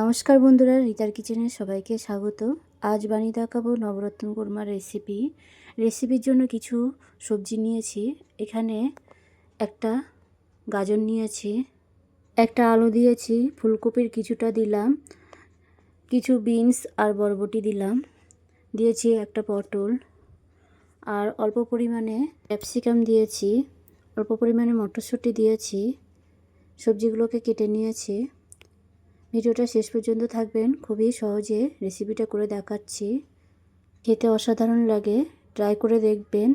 নমস্কার বন্ধুরা, রিতার কিচেনে সবাইকে স্বাগত। আজ বানিয়ে দেখাবো নবরত্ন কোরমার রেসিপি রেসিপির জন্য কিছু সবজি নিয়েছি। এখানে একটা গাজর নিয়েছি, একটা আলু দিয়েছি, ফুলকপির কিছুটা দিলাম, কিছু বিনস আর বরবটি দিলাম, দিয়েছি একটা পটল, আর অল্প পরিমাণে ক্যাপসিকাম দিয়েছি, অল্প পরিমাণে মটরশুঁটি দিয়েছি, সবজিগুলোকে কেটে নিয়েছি। ভিডিওটা শেষ পর্যন্ত থাকবেন। খুবই সহজে রেসিপিটা করে দেখাচ্ছি। খেতে অসাধারণ লাগে ট্রাই করে দেখবেন।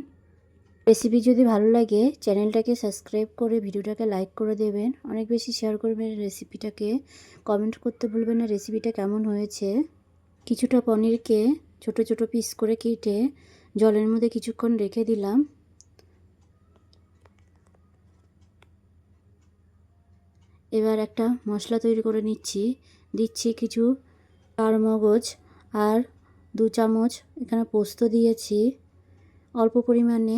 রেসিপি যদি ভালো লাগে চ্যানেলটাকে সাবস্ক্রাইব করে ভিডিওটাকে লাইক করে দেবেন। অনেক বেশি শেয়ার করবেন রেসিপিটাকে কমেন্ট করতে ভুলবেন না রেসিপিটা কেমন হয়েছে। কিছুটা পনিরকে ছোট ছোট পিস করে কেটে জলের মধ্যে কিছুক্ষণ রেখে দিলাম। এবার একটা মশলা তৈরি করে নিচ্ছি। দিচ্ছি কিছু চার মগজ আর দু চামচ এখানে পোস্ত দিয়েছি। অল্প পরিমাণে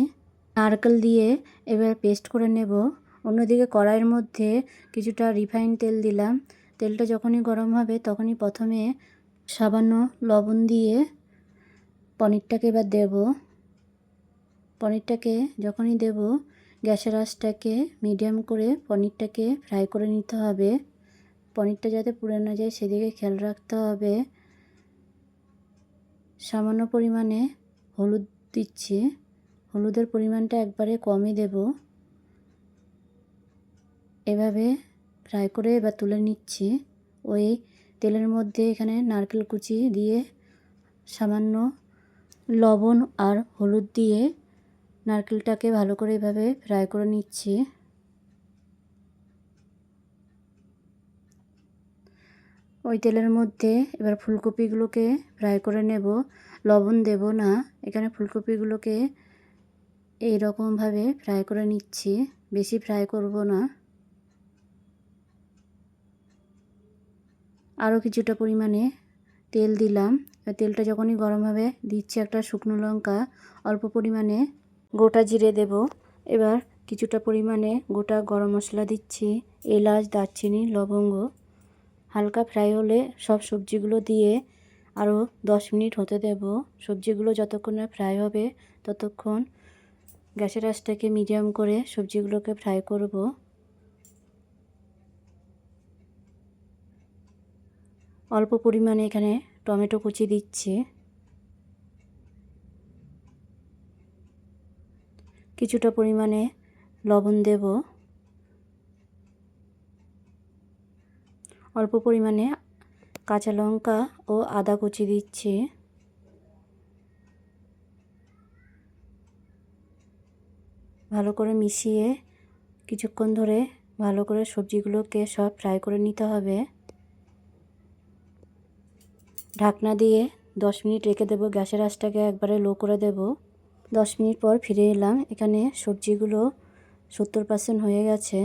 নারকেল দিয়ে এবার পেস্ট করে নেব। অন্যদিকে কড়াইয়ের মধ্যে কিছুটা রিফাইন তেল দিলাম। তেলটা যখনই গরম হবে তখনই প্রথমে সামান্য লবণ দিয়ে পনিরটাকে এবার দেব। পনিরটাকে যখনই দেব গ্যাসের আঁচটাকে মিডিয়াম করে পনিরটাকে ফ্রাই করে নিতে হবে। পনিরটা যাতে পুড়ে না যায় সেদিকে খেয়াল রাখতে হবে। সামান্য পরিমাণে হলুদ দিচ্ছি। হলুদের পরিমাণটা একবারে কমই দেব। এভাবে ফ্রাই করে এবার তুলে নিচ্ছি। ওই তেলের মধ্যে এখানে নারকেল কুচি দিয়ে সামান্য লবণ আর হলুদ দিয়ে নারকেলটাকে ভালো করে এভাবে ফ্রাই করে নিচ্ছি। ওই তেলের মধ্যে এবার ফুলকপিগুলোকে ফ্রাই করে নেব। লবণ দেব না, এখানে ফুলকপিগুলোকে এই রকমভাবে ফ্রাই করে নিচ্ছি, বেশি ফ্রাই করব না। আরও কিছুটা পরিমাণে তেল দিলাম। তেলটা যখনই গরম হবে, দিচ্ছি একটা শুকনো লঙ্কা, অল্প পরিমাণে গোটা জিরে দেব। এবার কিছুটা পরিমাণে গোটা গরম মশলা দিচ্ছি, এলাচ, দারচিনি, লবঙ্গ। হালকা ফ্রাই হলে সব সবজিগুলো দিয়ে আরও দশ মিনিট হতে দেব। সবজিগুলো যতক্ষণ না ফ্রাই হবে ততক্ষণ গ্যাসের আঁচটাকে মিডিয়াম করে সবজিগুলোকে ফ্রাই করব। অল্প পরিমাণে এখানে টমেটো কুচি দিচ্ছি। কিছুটা পরিমাণে লবণ দেব। অল্প পরিমাণে কাঁচা লঙ্কা ও আদা কুচি দিচ্ছি। ভালো করে মিশিয়ে কিছুক্ষণ ধরে ভালো করে সবজিগুলোকে সব ফ্রাই করে নিতে হবে। ঢাকনা দিয়ে দশ মিনিট রেখে দেবো, গ্যাসের আঁচটাকে একবারে লো করে দেব। দশ মিনিট পর ফিরে এলাম। এখানে সবজিগুলো সত্তর পার্সেন্ট হয়ে গেছে।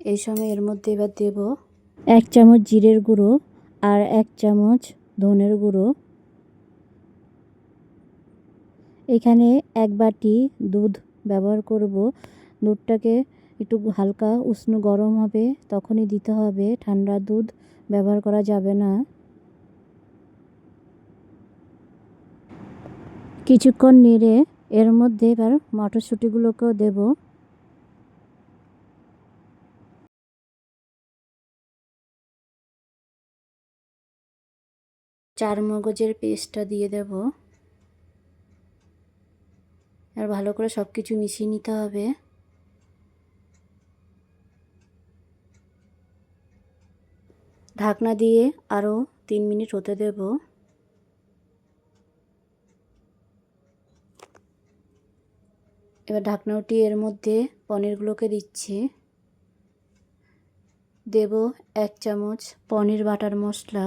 এই সময় এর মধ্যে এবার দেব এক চামচ জিরের গুঁড়ো আর এক চামচ ধনের গুঁড়ো। এখানে এক বাটি দুধ ব্যবহার করব। দুধটাকে একটু হালকা উষ্ণ গরম হবে, তখনই দিতে হবে। ঠান্ডা দুধ ব্যবহার করা যাবে না। কিছুক্ষণ নেড়ে এর মধ্যে এবার মটরশুঁটিগুলোকেও দেব। চার মগজের পেস্টটা দিয়ে দেব। আর ভালো করে সব কিছু মিশিয়ে নিতে হবে। ঢাকনা দিয়ে আরও তিন মিনিট হতে দেবো। এবার ঢাকনা উঠিয়ে এর মধ্যে পনিরগুলোকে দিচ্ছি। দেব এক চামচ পনির বাটার মশলা।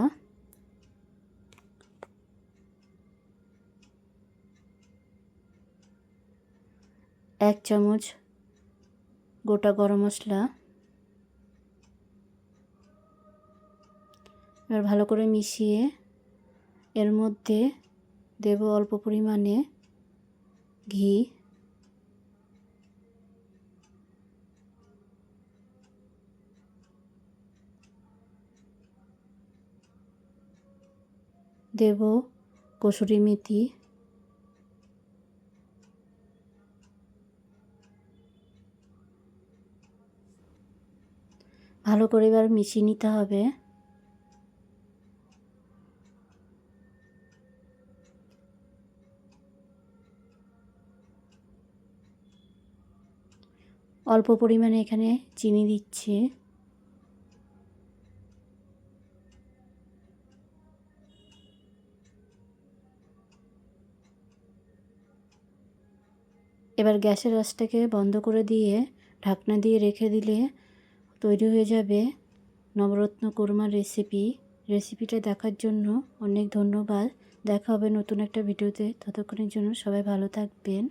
এক চামচ গোটা গরম মশলা। এবার ভালো করে মিশিয়ে এর মধ্যে দেব অল্প পরিমাণে ঘি। দেব কসুরি মেথি। ভালো করে এবার মিশিয়ে নিতে হবে। অল্প পরিমাণে এখানে চিনি দিচ্ছি। এবার গ্যাসের আঁচটাকে বন্ধ করে দিয়ে ঢাকনা দিয়ে রেখে দিলে তৈরি হয়ে যাবে নবরত্ন কোরমার রেসিপি। রেসিপিটা দেখার জন্য অনেক ধন্যবাদ। দেখা হবে নতুন একটা ভিডিওতে। ততক্ষণের জন্য সবাই ভালো থাকবেন।